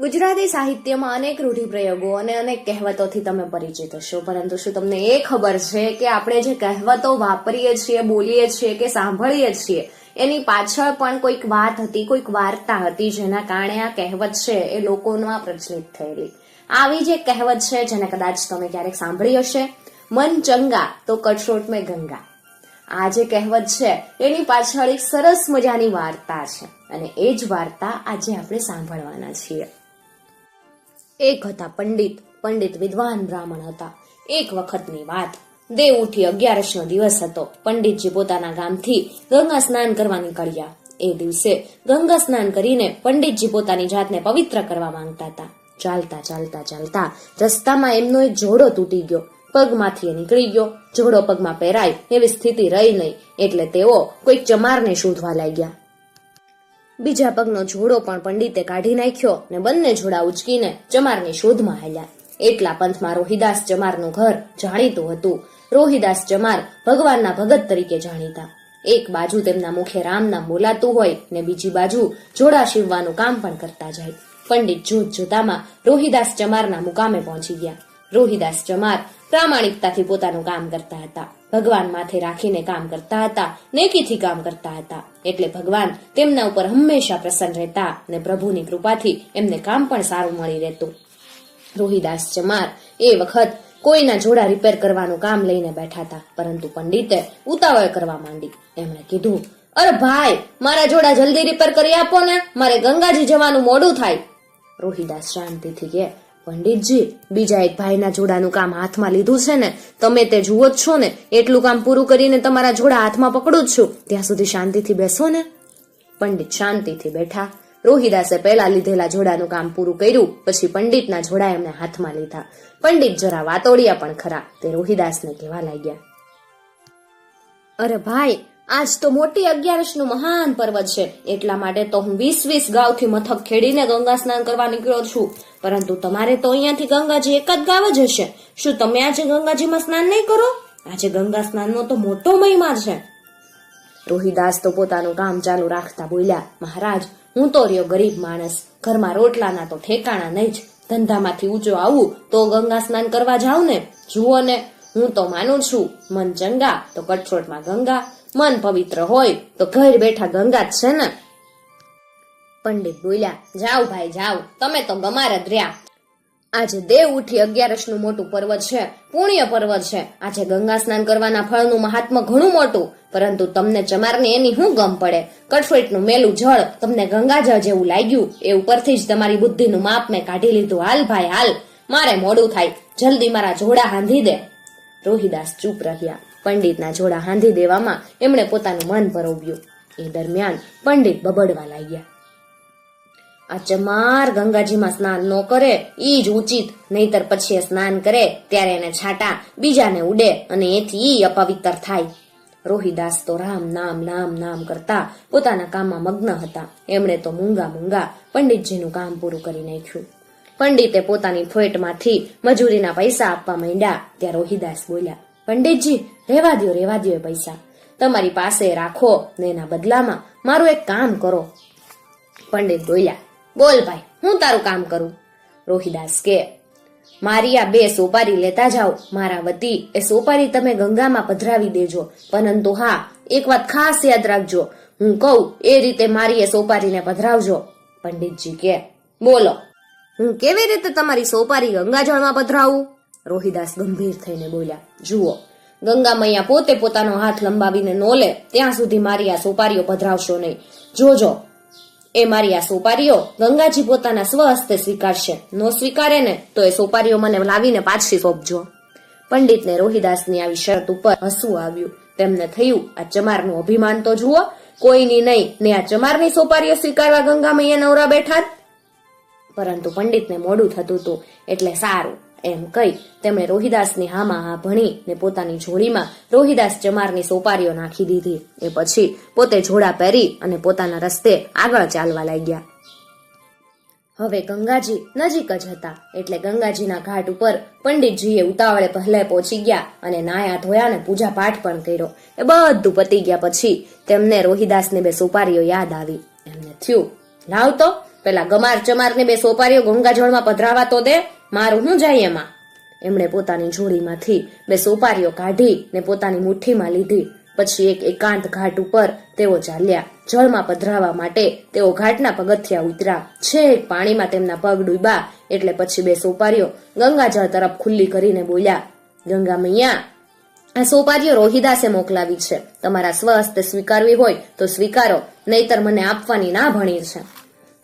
ગુજરાતી સાહિત્યમાં અનેક રૂઢિપ્રયોગો અને અનેક કહેવતોથી તમે પરિચિત હશો. પરંતુ શું તમને એ ખબર છે કે આપણે જે કહેવતો વાપરીએ છીએ, બોલીએ છીએ કે સાંભળીએ છીએ, એની પાછળ પણ કોઈક વાત હતી, કોઈક વાર્તા હતી જેના કારણે આ કહેવત છે એ લોકોમાં પ્રચલિત થયેલી. આવી જે કહેવત છે જેને કદાચ તમે ક્યારેક સાંભળી હશે, મન ચંગા, તો કટરોટ મેં ગંગા. આ જે કહેવત છે, એની પાછળ એક સરસ મજાની વાર્તા છે. અને એ જ વાર્તા આજે આપણે સાંભળવાના છીએ. એક હતા પંડિત પંડિત વિદ્વાન બ્રાહ્મણ હતા. એક વખતની વાત, દેવ ઉઠી અગિયારસનો દિવસ હતો. પંડિતજી પોતાના ગામથી ગંગા સ્નાન કરવા નીકળ્યા. એ દિવસે ગંગા સ્નાન કરીને પંડિતજી પોતાની જાતને પવિત્ર કરવા માંગતા હતા. ચાલતા ચાલતા ચાલતા રસ્તામાં એમનો એક જોડો તૂટી ગયો. પગમાંથી એ નીકળી ગયો. જોડો પગમાં પહેરાય એવી સ્થિતિ રહી નહીં. એટલે તેઓ કોઈક ચમારને શોધવા લાગ્યા. બીજા પગનો જોડો પણ પંડિતે કાઢી નાખ્યો ને બંને જોડા ઉચકીને ચમારની શોધમાં હાલ્યા. એટલા પંથમાં રોહિદાસ ચમારનું ઘર જાણીતું હતું. રોહિદાસ ચમાર ભગવાનના ભગત તરીકે જાણીતા. એક બાજુ તેમના મુખે રામ નામ બોલાતું હોય ને બીજી બાજુ જોડા સીવવાનું કામ પણ કરતા જાય. પંડિત જોત જોતામાં રોહિદાસ ચમારના મુકામે પહોંચી ગયા. રોહિદાસ ચમાર પ્રામાણિકતાથી પોતાનું કામ કરતા હતા. ભગવાન માથે રાખીને કામ કરતા હતા, નેકીથી કામ કરતા હતા. એટલે ભગવાન તેમના ઉપર હંમેશા પ્રસન્ન રહેતા અને પ્રભુની કૃપાથી એમને કામ પણ સારું મળી રહેતું. રોહિદાસ ચમાર એ વખત કોઈના જોડા રિપેર કરવાનું કામ લઈને બેઠા હતા, પરંતુ પંડિતે ઉતાવળ કરવા માંડી. એમણે કીધું, અરે ભાઈ, મારા જોડા જલ્દી રિપેર કરી આપો ને, મારે ગંગાજી જવાનું મોડું થાય. રોહિદાસ શાંતિથી કે પંડિતજી, બીજા એક ભાઈના જોડાનું કામ હાથમાં લીધું છે ને, તમે તે જુઓ જ છો ને, એટલું કામ પૂરું કરીને તમારા જોડા હાથમાં પકડું જ છું. ત્યાં સુધી શાંતિથી બેસો ને. પંડિત શાંતિથી બેઠા. રોહિદાસે પહેલા લીધેલા જોડાનું કામ પૂરું કર્યું, પછી પંડિતના જોડા એમને હાથમાં લીધા. પંડિત જરા વાતોડિયા પણ ખરા, તે રોહિદાસને કહેવા લાગ્યા. અરે ભાઈ આજ તો મોટી અગિયારસનું મહાન પર્વ છે. એટલા માટે તો હું વીસ વીસ ગાવથી મથક ખેડીને ગંગા સ્નાન કરવા નીકળ્યો છું. પરંતુ તમારે તો અહીંયાથી ગંગાજી એક જ ગાવ જ હશે. શું તમે આજે ગંગાજીમાં સ્નાન નહીં કરો? આજે ગંગા સ્નાનનો તો મોટો મહિમા છે. રોહિદાસ તો પોતાનું કામ ચાલુ રાખતા બોલ્યા, મહારાજ, હું તો રહ્યો ગરીબ માણસ. ઘરમાં રોટલાના તો ઠેકાણા નહીં જ. ધંધામાંથી ઊંચો આવું તો ગંગા સ્નાન કરવા જાઉં ને. જુઓ ને, હું તો માનું છું. મન ચંગા તો કઠોળમાં ગંગા મન પવિત્ર હોય તો ઘર બેઠા ગંગા જ છે ને. પંડિત બોલ્યા, જાઓ ભાઈ, જાઓ. તમે તો ગમાર જ રહ્યા. આજે દેવ ઉઠી અગિયારસનું મોટું પર્વ છે, પુણ્ય પર્વ છે. આજે ગંગા સ્નાન કરવાના ફળનું મહાત્મ ઘણું મોટું. પરંતુ તમને ચમારને એની શું ગમ પડે? કઠોળનું મેલું જળ તમને ગંગાજળ જેવું લાગ્યું? એ ઉપરથી જ તમારી બુદ્ધિનું માપ મેં કાઢી લીધું. હાલ ભાઈ, હાલ. મારે મોડું થાય. જલ્દી મારા જોડા હાંધી દે. રોહિદાસ ચૂપ રહ્યા. પંડિતના જોડા હાંધી દેવામાં એમણે પોતાનું મન પરોવ્યું એ દરમિયાન પંડિત બબડવા લાગ્યા. આ ચમાર ગંગાજીમાં સ્નાન ન કરે ઈ જ ઉચિત. નહીતર પછી સ્નાન કરે, ત્યારે એને છાંટા, બીજાને ઉડે અને એથી ઈ અપવિત્ર થાય. રોહિદાસ તો રામ નામ નામ નામ કરતા પોતાના કામમાં મગ્ન હતા. એમણે તો મૂંગા મૂંગા પંડિતજીનું કામ પૂરું કરી નાખ્યું. પંડિતે પોતાની ફોઈટમાંથી મજૂરીના પૈસા આપવા માંડ્યા, ત્યાં રોહિદાસ બોલ્યા પંડિતજી, રહેવા દ્યો, રહેવા એ પૈસા. તમારી પાસે રાખો ને એના બદલામાં મારું એક કામ કરો. પંડિત બોલ્યા, બોલ ભાઈ, હું તારું કામ કરું? રોહિદાસ કે, મારી આ બે સોપારી લેતા જાઓ. મારા વતી, એ સોપારી તમે ગંગામાં પધરાવી દેજો. પરંતુ હા, એક વાત ખાસ યાદ રાખજો. હું કહું, એ રીતે મારી એ સોપારીને પધરાવજો. પંડિતજી કે, બોલો, હું કેવી રીતે તમારી સોપારી ગંગાજળમાં પધરાવું? રોહિદાસ ગંભીર થઈને બોલ્યા, જુઓ ગંગા મૈયા પોતે પોતાનો હાથ લંબાવીને નો લે, ત્યાં સુધી મારી આ સોપારીઓ પધરાવશો નહીં. જોજો, એ મારી આ સોપારીઓ ગંગાજી પોતાના સ્વહસ્તે સ્વીકારશે. નો સ્વીકારે ને તો એ સોપારીઓ મને લાવીને પાછી સોંપજો. પંડિતને રોહિદાસની આવી શરત ઉપર હસવું આવ્યું. તેમને થયું, આ ચમારનું અભિમાન તો જુઓ, કોઈની નહીં, ને આ ચમારની સોપારીઓ સ્વીકારવા ગંગા મૈયા નવરા બેઠા. પરંતુ પંડિતને મોડું થતું હતું, એટલે સારું. એમ કહી તેમણે રોહિદાસની હામાં હા ભણી ને પોતાની જોડીમાં રોહિદાસ ચમારની સોપારીઓ નાખી દીધી. એ પછી પોતે જોડા પહેરી અને પોતાના રસ્તે આગળ ચાલવા લાગ્યા. હવે ગંગાજી નજીક જ હતા. એટલે ગંગાજીના ઘાટ ઉપર પંડિતજીએ ઉતાવળે પહેલે પહોંચી ગયા અને નાયા ધોયા ને પૂજા પાઠ પણ કર્યો. એ બધું પતી ગયા પછી તેમને રોહિદાસને બે સોપારીઓ યાદ આવી. એમને થયું, લાવ તો, પેલા ગમાર ચમારને બે સોપારીઓ ગંગાજળમાં પધરાવા તો દે. મારું હું જાય એમાં? એમણે પોતાની જોડીમાંથી બે સોપારીઓ કાઢી ને પોતાની મુઠ્ઠીમાં લીધી. પછી એક એકાંત ઘાટ ઉપર તેઓ ચાલ્યા. જળમાં પધરાવા માટે તેઓ ઘાટના પગથિયા ઉતર્યા. છેક પાણીમાં તેમના પગ ડૂબ્યા. એટલે પછી બે સોપારીઓ ગંગાજળ તરફ ખુલ્લી કરીને બોલ્યા, ગંગા મૈયા, આ સોપારીઓ રોહિદાસે મોકલાવી છે. તમારા સ્વસ્થ સ્વીકારવી હોય તો સ્વીકારો, નહીતર મને આપવાની ના ભણી છે.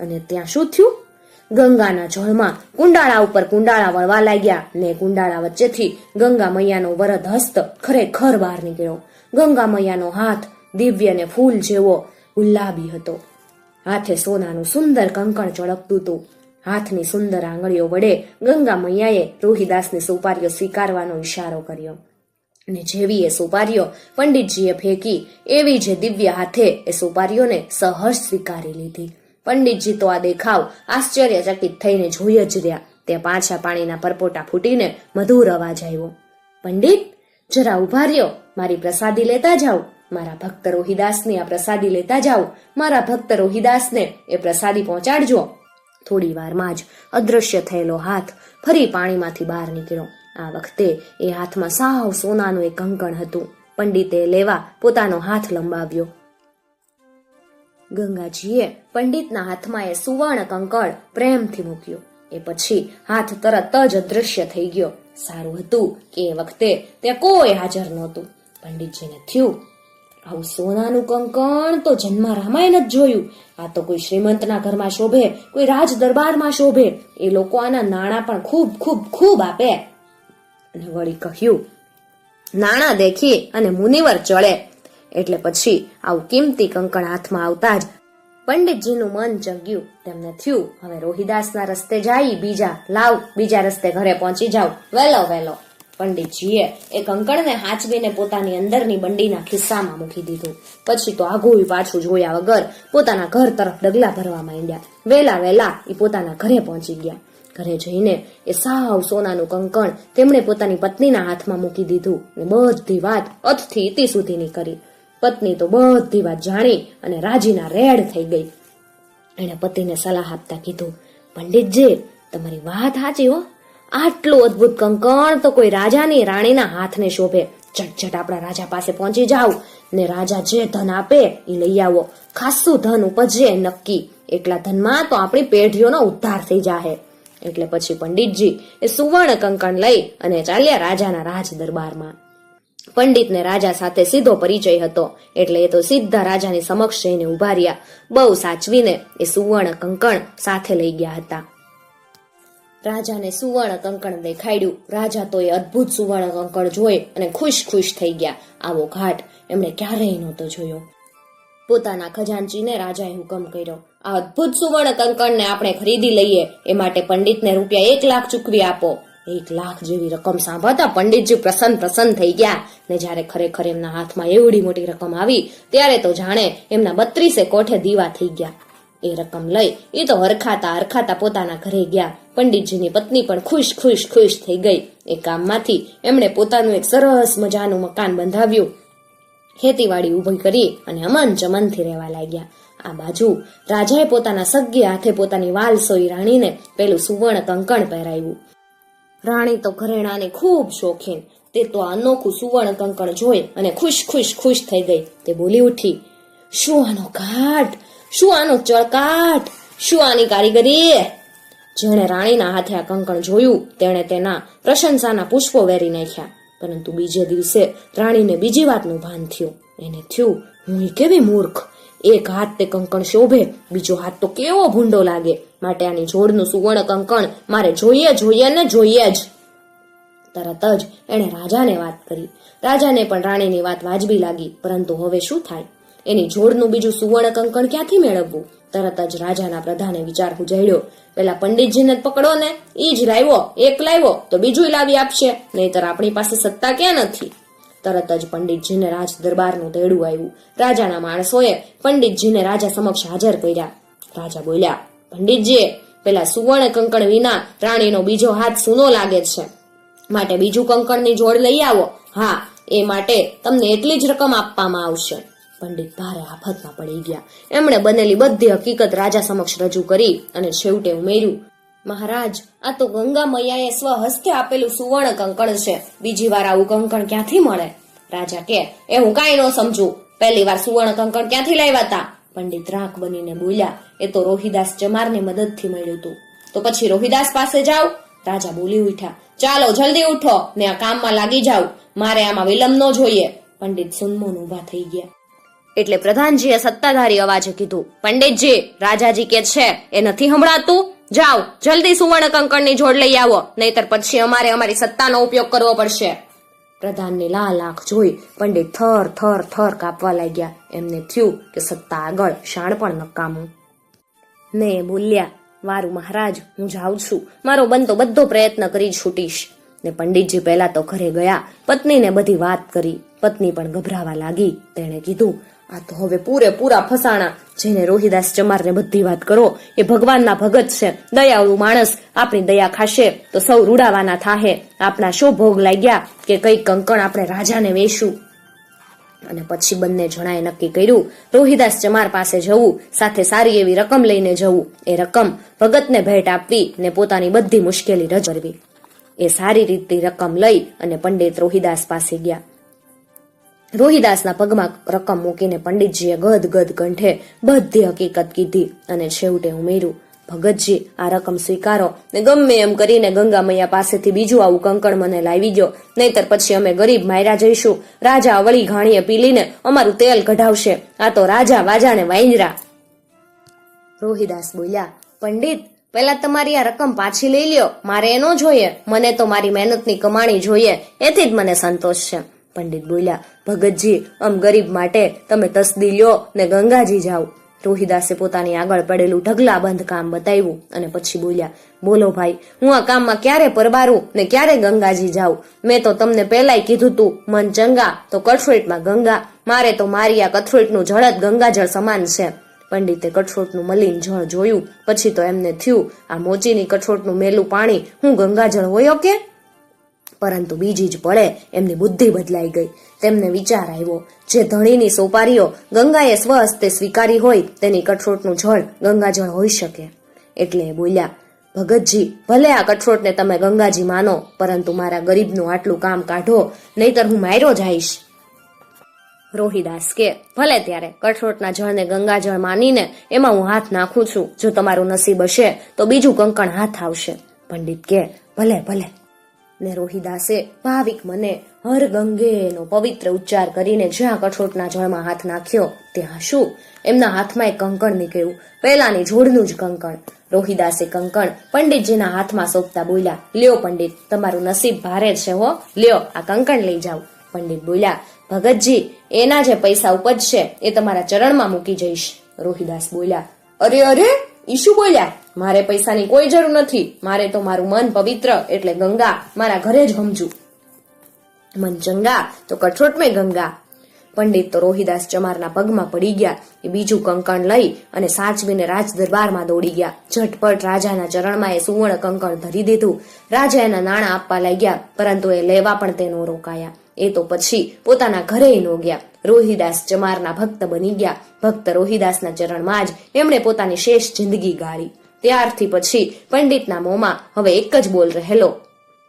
અને ત્યાં શું થયું? ગંગાના જળમાં કુંડાળા ઉપર કુંડાળા વળવા લાગ્યા ને કુંડાળા વચ્ચેથી ગંગા મૈયાનો વરદ હસ્ત ખરેખર બહાર નીકળ્યો. ગંગા મૈયાનો હાથ દિવ્ય ને ફૂલ જેવો ગુલાબી હતો. હાથે સોનાનું સુંદર કંકણ ચળકતું હતું. હાથની સુંદર આંગળીઓ વડે ગંગા મૈયાએ રોહિદાસની સોપારીઓ સ્વીકારવાનો ઈશારો કર્યો. અને જેવી એ સોપારીઓ પંડિતજીએ ફેંકી, એવી જે દિવ્ય હાથે એ સોપારીઓને સહર્ષ સ્વીકારી લીધી. પંડિતજી તો આ દેખાવ આશ્ચર્યચકિત થઈને જોઈ જ રહ્યા. તે પાછા પાણીના પરપોટા ફૂટીને મધુર અવાજ આવ્યો. પંડિત, જરા ઊભા રહ્યો. મારી પ્રસાદી લેતા જાઓ. મારા ભક્ત રોહિદાસની આ પ્રસાદી લેતા જાઓ. મારા ભક્ત રોહિદાસને એ પ્રસાદી પહોંચાડજો. થોડી વારમાં જ અદૃશ્ય થયેલો હાથ ફરી પાણીમાંથી બહાર નીકળ્યો. આ વખતે એ હાથમાં સાવ સોનાનું એક કંકણ હતું. પંડિતે લેવા પોતાનો હાથ લંબાવ્યો. ગંગાજીએ પંડિતના હાથમાં એ સુવર્ણ કંકળ પ્રેમથી મૂક્યો. એ પછી હાથ તરત જ અદૃશ્ય થઈ ગયો. સારું હતું કે એ વખતે તે કોઈ હાજર નહોતું. પંડિતજીને થયું, આવું સોનાનું કંકણ તો જન્મ રામાયણ જ જોયું. આ તો કોઈ શ્રીમંતના ઘરમાં શોભે, કોઈ રાજ દરબારમાં શોભે. એ લોકો આના નાણાં પણ ખૂબ ખૂબ ખૂબ આપે. અને વળી કહ્યું, નાણાં દેખી અને મુનિવર ચડે. એટલે પછી આવું કિંમતી કંકણ હાથમાં આવતા જ પંડિતજીનું મન ચગ્યું તેમને થયું, હવે રોહિદાસના રસ્તે જાય, બીજા લાવ, બીજા રસ્તે ઘરે પહોંચી જાવ. વેલો વેલો. પંડિતજીએ એ કંકણને હાચવીને પોતાની અંદરની બંડીના ખિસ્સામાં મૂકી દીધું. પછી તો આગું પાછું જોયા વગર પોતાના ઘર તરફ ડગલા ભરવા માંડ્યા વેલા વેલા. એ પોતાના ઘરે પહોંચી ગયા. ઘરે જઈને એ સાવ સોનાનું કંકણ તેમણે પોતાની પત્નીના હાથમાં મૂકી દીધું ને બધી વાત અથથી ઇતિ સુધીની કરી પત્ની તો બધી વાત જાણી અને રાજીના રેડ થઈ ગઈ. એણે પતિને સલાહ આપતા કીધું, પંડિતજી, તમારી વાત સાચી હો. આટલું અદ્ભુત કંકણ તો કોઈ રાજાની રાણીના હાથને શોભે. ઝટઝટ આપણા રાજા પાસે પહોંચી જાવ ને રાજા જે ધન આપે એ લઈ આવો. ખાસું ધન ઉપજે નક્કી. એટલા ધનમાં તો આપણી પેઢીઓનો ઉદ્ધાર થઈ જાહે. એટલે પછી પંડિતજી એ સુવર્ણ કંકણ લઈ અને ચાલ્યા રાજાના રાજ દરબારમાં પંડિતને રાજા સાથે સીધો પરિચય હતો. એટલે એ તો સીધા રાજાની સમક્ષ જઈને ઊભા બહુ સાચવીને એ સુવર્ણ કંકણ સાથે લઈ ગયા હતા. રાજાને સુવર્ણ કંકણ દેખાડ્યું. રાજા તો એ અદ્ભુત સુવર્ણ કંકણ જોઈ અને ખુશ ખુશ થઈ ગયા. આવો ઘાટ એમણે ક્યારેય નહોતો જોયો. પોતાના ખજાનચીને રાજાએ હુકમ કર્યો. આ અદ્ભુત સુવર્ણ કંકણને આપણે ખરીદી લઈએ. એ માટે પંડિતને રૂપિયા એક લાખ ચૂકવી આપો. એક લાખ જેવી રકમ સાંભળતા પંડિતજી પ્રસન્ન પ્રસન્ન થઈ ગયા. ને જ્યારે ખરેખર એમના હાથમાં એવડી મોટી રકમ આવી, ત્યારે તો જાણે એમના બત્રીસે કોઠે દીવા થઈ ગયા. એ રકમ લઈ એ તો હરખાતા હરખાતા પોતાના ઘરે ગયા. પંડિતજીની પત્ની પણ ખુશ ખુશ ખુશ થઈ ગઈ. એ કામમાંથી એમણે પોતાનું એક સરસ મજાનું મકાન બંધાવ્યું. ખેતીવાડી ઊભી કરી અને અમન ચમનથી રહેવા લાગ્યા. આ બાજુ રાજાએ પોતાના સગ્ય હાથે પોતાની વાલસોઈ રાણીને પેલું સુવર્ણ કંકણ પહેરાવ્યું. રાણી તો ઘરેણાની ખૂબ શોખીન. તે તો આ અનોખું સુવર્ણ કંકણ જોઈ અને ખુશ ખુશ ખુશ થઈ ગઈ. તે બોલી ઉઠી શું આનો ઘાટ શું આનો ચળકાટ શું આની કારીગરી. જેણે રાણીના હાથે આ કંકણ જોયું, તેણે તેના પ્રશંસાના પુષ્પો વેરી નાખ્યા. પરંતુ બીજે દિવસે રાણીને બીજી વાતનું ભાન થયું. એને થયું, હું કેવી મૂર્ખ? એક હાથ તે કંકણ શોભે, બીજો હાથ તો કેવો ભૂંડો લાગે. માટે આની જોડનું સુવર્ણ કંકણ મારે જોઈએ જોઈએ ને જોઈએ જ. તરત જ એણે રાજાને વાત કરી. રાજાને પણ રાણીની વાત વાજબી લાગી, પરંતુ હવે શું થાય? એની જોડનું બીજું સુવર્ણ કંકણ ક્યાંથી મેળવવું? તરત જ રાજાના પ્રધાને વિચાર ઉજાડ્યો પેલા પંડિતજીને પકડો ને, ઈ જ લાવ્યો, એક લાવ્યો, તો બીજું લાવી આપશે, નહીતર આપણી પાસે સત્તા ક્યાં નથી? તરત જ પંડિતજીને રાજ દરબારનું તેડું આવ્યું. રાજાના માણસોએ પંડિતજીને રાજા સમક્ષ હાજર કર્યા. રાજા બોલ્યા પંડિતજી પેલા સુવર્ણ કંકણ વિના રાણીનો બીજો હાથ સૂનો લાગે છે. માટે બીજું કંકણની જોડ લઈ આવો. હા, એ માટે તમને એટલી જ રકમ આપવામાં આવશે. પંડિત ભારે આફતમાં પડી ગયા. એમણે બનેલી બધી હકીકત રાજા સમક્ષ રજૂ કરી અને છેવટે ઉમેર્યું, મહારાજ, આ તો ગંગા મૈયાએ સ્વહસ્તે આપેલું સુવર્ણ કંકણ છે. બીજી વાર આવું કંકણ ક્યાંથી મળે? રાજા કે એ હું કાંઈ ન સમજુ. પહેલી વાર સુવર્ણ કંકણ ક્યાંથી લાવ્યા હતા પંડિત રાખ બનીને બોલ્યા, એ તો રોહિદાસ ચમારની મદદથી મળ્યું હતું તો પછી રોહિદાસ પાસે જાઓ. રાજા બોલી ઉઠ્યા, ચાલો, જલ્દી ઉઠો, ને આ કામમાં લાગી જાઓ. મારે આમાં વિલંબ ન જોઈએ. પંડિત સુનમોન ઊભા થઈ ગયા. એટલે પ્રધાનજીએ સત્તાધારી અવાજે કીધું, પંડિતજી, રાજાજી કે છે, એ નથી હમણાતું જાઓ, જલ્દી સુવર્ણ કંકણની જોડ લઈ આવો, નહીતર પછી અમારે અમારી સત્તાનો ઉપયોગ કરવો પડશે. પ્રધાનની લાલ આંખ જોઈ પંડિત થર થર થર કાપવા લાગ્યા. એમને થયું કે સત્તા આગળ શાણ પણ નકામું. ને બોલ્યા, વારું મહારાજ, હું જાઉં છું. મારો બનતો બધો પ્રયત્ન કરી છૂટીશ. ને પંડિતજી પહેલા તો ઘરે ગયા. પત્નીને બધી વાત કરી. પત્ની પણ ગભરાવા લાગી. તેણે કીધું આ તો હવે પૂરેપૂરા ફસાણા. જેને રોહિદાસ ચમારને બધી વાત કરો, એ ભગવાનના ભગત છે. દયાળુ માણસ આપણી દયા ખાશે, તો સૌ રૂડાવાના થાહે. આપણા શું ભોગ લાગ્યા કે કઈ કંકણ આપણે રાજાને વેશું અને પછી બંને જણાએ નક્કી કર્યું, રોહિદાસ ચમાર પાસે જવું, સાથે સારી એવી રકમ લઈને જવું. એ રકમ ભગતને ભેટ આપવી ને પોતાની બધી મુશ્કેલી રજ એ સારી રીતની રકમ લઈ અને પંડિત રોહિદાસ પાસે ગયા. રોહિદાસના પગમાં રકમ મૂકીને પંડિતજીએ ગદ ગદ કંઠે બધી હકીકત કીધી અને છેવટે ઉમેર્યું ભગતજી, આ રકમ સ્વીકારો ને ગમે એમ કરીને ગંગા મૈયા પાસેથી બીજું આવું કંકણ મને લાવી દો નહીતર પછી અમે ગરીબ માયરા જઈશું. રાજા વળી ઘાણીએ પીલીને અમારું તેલ કઢાવશે. આ તો રાજા વાજાને વાંદરા રોહિદાસ બોલ્યા, પંડિત પેલા તમારી આ રકમ પાછી લઈ લ્યો. મારે એનો જોઈએ. મને તો મારી મહેનતની કમાણી જોઈએ. એથી જ મને સંતોષ છે. પંડિત બોલ્યા, ભગતજી, આમ ગરીબ માટે તમે તસદી લ્યો ને ગંગાજી જાઓ. રોહિદાસે પોતાની આગળ પડેલું ઢગલાબંધ કામ બતાવ્યું અને પછી બોલ્યા, બોલો ભાઈ, હું આ કામમાં ક્યારે પરબારું ને ક્યારે ગંગાજી જાઉં? મેં તો તમને પહેલાય કીધું તું, મન ચંગા, તો કઠોળમાં ગંગા, મારે તો મારી આ કઠોળનું જળ જ ગંગાજળ સમાન છે. પંડિતે કઠોળનું મલિન જળ જોયું, પછી તો એમને થયું, આ મોચીની કઠોળનું મેલું પાણી હું ગંગાજળ હોયો કે પરંતુ બીજી જ પળે એમની બુદ્ધિ બદલાઈ ગઈ. તેમને વિચાર આવ્યો, જે ધણીની સોપારીઓ ગંગાએ સ્વહસ્તે સ્વીકારી હોય, તેની કઠોટનું જળ ગંગાજળ હોઈ શકે. એટલે એ બોલ્યા, ભગતજી, ભલે આ કઠોટને તમે ગંગાજી માનો, પરંતુ મારા ગરીબનું આટલું કામ કાઢો, નહીતર હું માર્યો જઈશ. રોહિદાસ કે, ભલે ત્યારે કઠોટના જળને ગંગાજળ માનીને એમાં હું હાથ નાખું છું. જો તમારું નસીબ હશે, તો બીજું કંકણ હાથ આવશે. પંડિત કે, ભલે ભલે. ને રોહિદાસે ભાવિક મને હર ગંગેનો પવિત્ર ઉચ્ચાર કરીને જ્યાં કઠોટના જળમાં હાથ નાખ્યો, ત્યાં શું? એમના હાથમાં એક કંકણ નીકળ્યું. પહેલાની જોડનું જ કંકણ. રોહિદાસે કંકણ પંડિતજીના હાથમાં સોંપતા બોલ્યા, લ્યો પંડિત, તમારું નસીબ ભારે છે હો. લ્યો, આ કંકણ લઈ જાઓ. પંડિત બોલ્યા, ભગતજી, એના જે પૈસા ઉપજશે એ તમારા ચરણમાં મૂકી જઈશ. રોહિદાસ બોલ્યા, અરે અરે, ઈશુ બોલ્યા મારે પૈસાની કોઈ જરૂર નથી. મારે તો મારું મન પવિત્ર એટલે ગંગા. મારા ઘરે જ હમજું. મન ચંગા, તો કઠોટ મેં ગંગા. પંડિત તો રોહિદાસ ચમારના પગમાં પડી ગયા. એ બીજું કંકણ લઈ અને સાચવીને રાજ દરબારમાં દોડી ગયા. ઝટપટ રાજાના ચરણમાં એ સુવર્ણ કંકણ ધરી દીધું. રાજા એના નાણાં આપવા લાગ્યા, પરંતુ એ લેવા પણ તેનો રોકાયા. એ તો પછી પોતાના ઘરે નો ગયા. રોહિદાસ ચમારના ભક્ત બની ગયા. ભક્ત રોહિદાસના ચરણમાં જ એમણે પોતાની શેષ જિંદગી ગાળી. ત્યારથી પછી પંડિતના મોંમાં હવે એક જ બોલ રહેલો.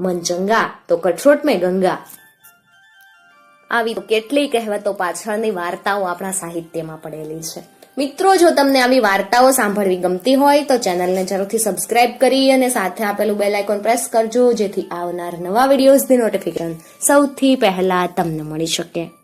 મન ચંગા, તો કઠોટ મેં ગંગા. આવી કેટલી કહેવતો પાછળની વાર્તાઓ આપણા સાહિત્યમાં પડેલી છે. મિત્રો, જો તમને આવી વાર્તાઓ સાંભળવી ગમતી હોય, તો ચેનલને જરૂરથી સબસ્ક્રાઇબ કરી અને સાથે આપેલું બેલ આઇકોન પ્રેસ કરજો, જેથી આવનાર નવા વિડીયોઝની નોટિફિકેશન સૌથી પહેલા તમને મળી શકે.